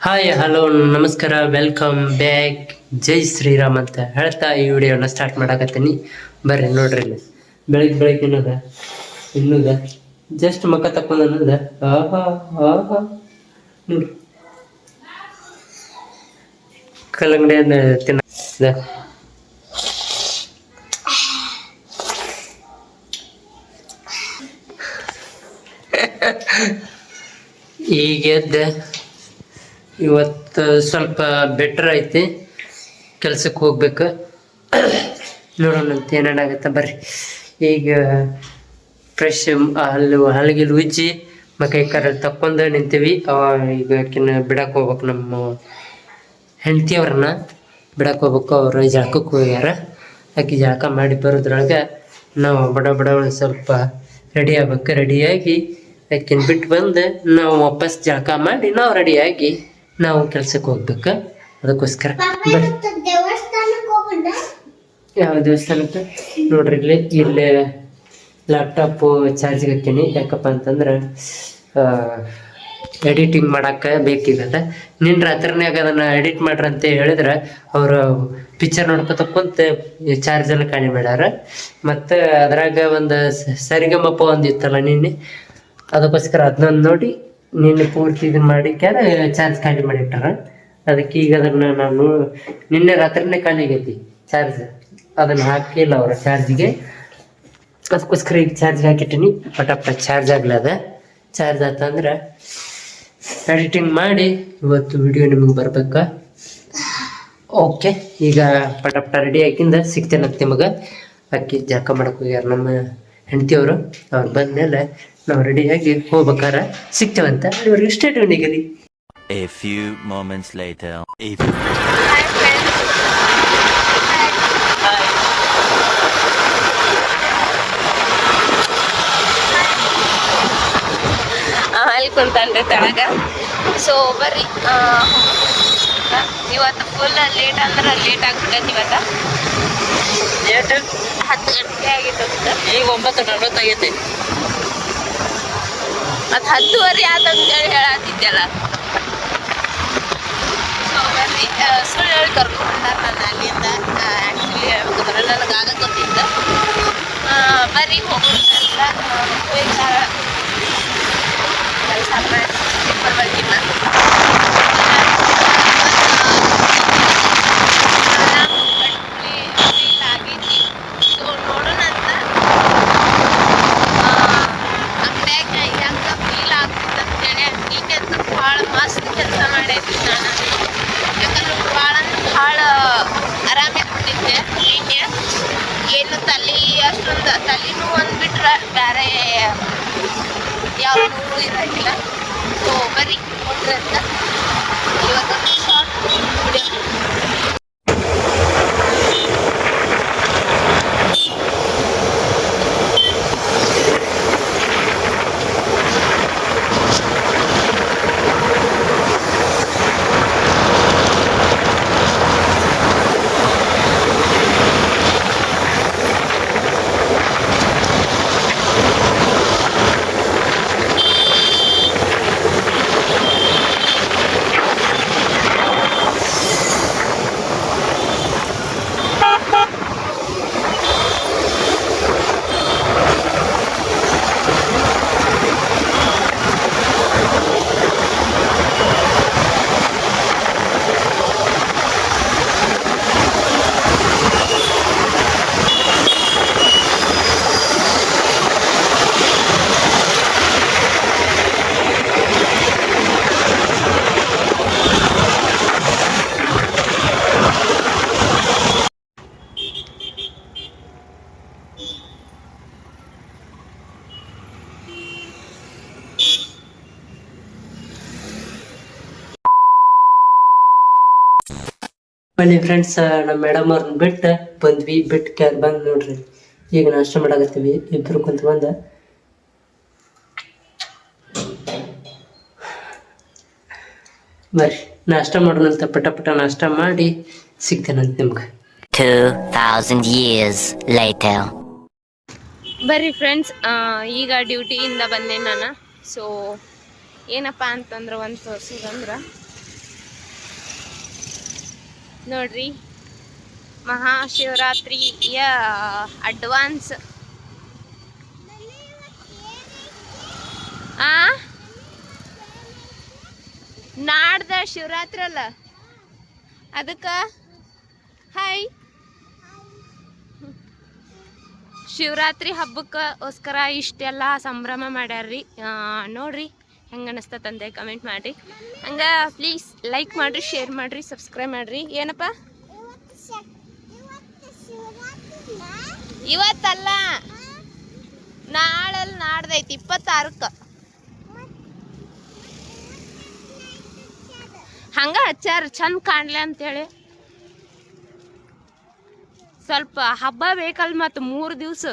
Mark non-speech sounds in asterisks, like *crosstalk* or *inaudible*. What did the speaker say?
Hi hello ನಮಸ್ಕಾರ welcome back ಜೈ ಶ್ರೀರಾಮ್ ಅಂತ ಹೇಳ್ತಾ ಈ ವಿಡಿಯೋನ ಸ್ಟಾರ್ಟ್ ಮಾಡಾಕತ್ತೀನಿ. ಬರ್ರಿ, ನೋಡ್ರಿ ಬೆಳಿಗ್ಗೆ ಬೆಳಿಗ್ಗೆ ಏನದ ಇನ್ನೂದ? ಜಸ್ಟ್ ಮಕ್ಕ ತಕ್ಕೊಂಡ ಅನ್ನೋದ? ಆಹಾ ಆಹಾ. ನೋಡ್ರಿ ಕಲ್ಲಂಗಡಿ ತಿನ್ನ. *laughs* ಈಗ ಎದ್ದ ಇವತ್ತು ಸ್ವಲ್ಪ ಬೆಟ್ರ್ ಐತಿ. ಕೆಲ್ಸಕ್ಕೆ ಹೋಗ್ಬೇಕು. ನೋಡೋಣ ಅಂತ ಏನೇನಾಗತ್ತೆ ಬರ್ರಿ. ಈಗ ಫ್ರೆಶ್ ಹಲ್ಲು ಹಲ್ಗಿಲ್ ಉಜ್ಜಿ ಮಕೈ ಕರೆ ತಕ್ಕೊಂಡು ನಿಂತೀವಿ. ಅವ ಈಗ ಆಕಿನ ಬಿಡಕ್ಕೆ ಹೋಗ್ಬೇಕು ನಮ್ಮ ಹೆಂಡ್ತಿಯವ್ರನ್ನ ಬಿಡಕ್ಕೆ ಹೋಗ್ಬೇಕು, ಅವರು ಜಳಕಕ್ಕೆ ಹೋಗ್ಯಾರ. ಆಕೆ ಜಳಕ ಮಾಡಿ ಬರೋದ್ರೊಳಗೆ ನಾವು ಬಡ ಬಡ ಸ್ವಲ್ಪ ರೆಡಿ ಆಗ್ಬೇಕು. ರೆಡಿಯಾಗಿ ಆಕಿನ ಬಿಟ್ಟು ಬಂದು ನಾವು ವಾಪಸ್ ಜಳಕ ಮಾಡಿ ನಾವು ರೆಡಿಯಾಗಿ ನಾವು ಕೆಲ್ಸಕ್ಕೆ ಹೋಗ್ಬೇಕು. ಅದಕ್ಕೋಸ್ಕರ ಯಾವ ದೇವಸ್ಥಾನಕ್ಕೆ? ನೋಡ್ರಿ ಇಲ್ಲಿ ಇಲ್ಲಿ ಲ್ಯಾಪ್ಟಾಪು ಚಾರ್ಜಿಗೆ ಹಾಕ್ತೀನಿ. ಯಾಕಪ್ಪ ಅಂತಂದ್ರೆ ಎಡಿಟಿಂಗ್ ಮಾಡಕ್ಕೆ ಬೇಕಿಗದ ನಿನ್ನ ರಾತ್ರಿನಾಗ ಅದನ್ನು ಎಡಿಟ್ ಮಾಡ್ರಿ ಅಂತ ಹೇಳಿದ್ರೆ, ಅವರು ಪಿಕ್ಚರ್ ನೋಡ್ಕೊತ ಕುಂತ ಚಾರ್ಜ್ ಎಲ್ಲ ಖಾಲಿ ಮಾಡ್ಯಾರ. ಮತ್ತು ಅದ್ರಾಗ ಒಂದು ಸರಿಗಮಪ್ಪ ಸರಿಗಮಪ ಒಂದು ಇತ್ತಲ್ಲ ನಿನ್ನೆ. ಅದಕ್ಕೋಸ್ಕರ ಅದನ್ನ ನೋಡಿ ನಿನ್ನೆ ಪೂರ್ತಿ ಇದನ್ನ ಮಾಡಿ ಕ್ಯಾರ ಚಾರ್ಜ್ ಖಾಲಿ ಮಾಡಿಟ್ಟಾರ. ಅದಕ್ಕೆ ಈಗ ಅದನ್ನ ನಾನು ನಿನ್ನೆ ರಾತ್ರಿನೇ ಖಾಲಿ ಆಗೈತಿ ಚಾರ್ಜ್ ಅದನ್ನ ಹಾಕಿಲ್ಲ ಅವ್ರ ಚಾರ್ಜ್ಗೆ ಅದಕ್ಕೋಸ್ಕರ ಈಗ ಚಾರ್ಜ್ ಹಾಕಿಟ್ಟಿನಿ. ಪಟಾಪಟ ಚಾರ್ಜ್ ಆಗ್ಲದ ಚಾರ್ಜ್ ಆತಂದ್ರೆ ಎಡಿಟಿಂಗ್ ಮಾಡಿ ಇವತ್ತು ವಿಡಿಯೋ ನಿಮಗೆ ಬರ್ಬೇಕ. ಓಕೆ ಈಗ ಪಟಪಟ ರೆಡಿ ಹಾಕಿಂದ ಸಿಗ್ತೇನೆ ನಿಮಗೆ. ಅಕ್ಕಿ ಜಾಕ ಮಾಡಕ್ಕೆ ಹೋಗ್ಯಾರ ನಮ್ಮ ಹೆಂಡತಿಯವರು. ಅವ್ರು ಬಂದ್ಮೇಲೆ ನಾವು ರೆಡಿಯಾಗಿ ಹೋಗ್ಬೇಕಾರ ಸಿಗ್ತೇವಂತ ಅಲ್ಲಿವರೆಗೆ ಸ್ಟೇಟ್ ರೀ A few moments later. A ತಳಗ ಕುಂತಾನ್ರಿ ತೆಳಗ. ಸೊ ಬರ್ರಿ. ಇವತ್ತು ಫುಲ್ ಲೇಟ್ ಅಂದ್ರೆ ಲೇಟ್ ಆಗ್ಬಿಟ್ಟೈತಿ ಲೇಟ್ ಹತ್ತು ಗಂಟೆ ಆಗಿತ್ತು. ಈಗ ಒಂಬತ್ತು ನಲ್ವತ್ತಾಗೈತಿ ಅದು ಹತ್ತುವರೆ ಆತಂತೇಳಿ ಹೇಳತ್ತಿದ್ದೆಲ್ಲ ಸೊ ಆ, ಸುಳ್ಳು ಹೇಳಿ ಕರ್ಕೊಂಡ್ಬಂದಾರ ನನ್ನ ಅಲ್ಲಿಂದ. ಆ್ಯಕ್ಚುಲಿ ಹೇಳ್ಬೇಕಂದ್ರೆ ನನಗೆ ಆಗ ಗೊತ್ತಿತ್ತು ಆ, ವಿಚಾರ. ಕೆಲಸ ಮಾಡಿ ಪರವಾಗಿಲ್ಲ ಆಗೈತಿ ಸೊ ನೋಡೋಣ ಅಂತ ಅಂಗಡ್ಯಾಗ ಹೆಂಗ ಫೀಲ್ ಆಗ್ತೈತೆ ಅಂತೇಳಿ ನೀನೆ ಅಂತ ಭಾಳ ಮಸ್ತ್ ಕೆಲಸ ಮಾಡೈತಿ ನಾನು ಯಾಕಂದ್ರೆ ಭಾಳ ಅಂದ್ರೆ ಭಾಳ ಆರಾಮಾಗ್ಬಿಟ್ಟಿದ್ದೆ ನಿನ್ನೆ ಏನು ತಲೆ ಅಷ್ಟೊಂದು ತಲೆನೂ ಅಂದ್ಬಿಟ್ರೆ ಬೇರೆ ಇರಂಗಿಲ್ಲ ಸೊ ಬರೀ ನೋಡ್ರಿ ಅಂತ ಇವತ್ತೊಂದು ಶಾರ್ಟ್ ವಿಡಿಯೋ ಬನ್ನಿ ಫ್ರೆಂಡ್ಸ್ ನಮ್ಮ ಮೇಡಮ್ ಅವ್ರನ್ನ ಬಿಟ್ಟು ಬಂದ್ವಿ. ಬಿಟ್ಟು ಕ್ಯಾರ್ ಬಂದ್ ನೋಡ್ರಿ. ಈಗ ನಾಷ್ಟ ಮಾಡಾಕತ್ತೀವಿ. ಇಬ್ರು ಕುಂತ ಬಂದ. ಬರ್ರಿ ನಾಷ್ಟ ಮಾಡೋಣಂತ ಪಟ ಪಟ ನಾಷ್ಟ ಮಾಡಿ ಸಿಗ್ತೇನಂತ ನಿಮ್ಗೆ. 2,000 years later. ಬರ್ರಿ ಫ್ರೆಂಡ್ಸ್ ಈಗ ಡ್ಯೂಟಿಯಿಂದ ಬಂದೆ ನಾನು. ಸೊ ಏನಪ್ಪ ಅಂತಂದ್ರೆ ಒಂದು ತೋರ್ಸೋದಂದ್ರೆ ನೋಡ್ರಿ. ಮಹಾಶಿವರಾತ್ರಿಯ ಅಡ್ವಾನ್ಸ್. ಆ? ನಾಡ್ದ ಶಿವರಾತ್ರಿ ಅಲ್ಲ. ಅದಕ್ಕೆ? ಹಾಯ್ ಶಿವರಾತ್ರಿ ಹಬ್ಬಕ್ಕೋಸ್ಕರ ಇಷ್ಟೆಲ್ಲ ಸಂಭ್ರಮ ಮಾಡ್ಯಾರ್ರಿ. ನೋಡ್ರಿ. ಹೆಂಗೆ ಅನಿಸ್ತದಂತೆ ಕಮೆಂಟ್ ಮಾಡಿರಿ. ಹಂಗೆ ಪ್ಲೀಸ್ ಲೈಕ್ ಮಾಡಿರಿ ಶೇರ್ ಮಾಡಿರಿ ಸಬ್ಸ್ಕ್ರೈಬ್ ಮಾಡಿರಿ. ಏನಪ್ಪ? ಇವತ್ತಲ್ಲ ನಾಳಲ್ಲಿ ನಾಡ್ದೈತಿ, ಇಪ್ಪತ್ತಾರಕ್ಕೆ. ಹಂಗ ಹಚ್ಚಾರ ಚಂದ ಕಾಣಲೆ ಅಂತೇಳಿ. ಸ್ವಲ್ಪ ಹಬ್ಬ ಬೇಕಲ್ಲ ಮತ್ತು ಮೂರು ದಿವಸ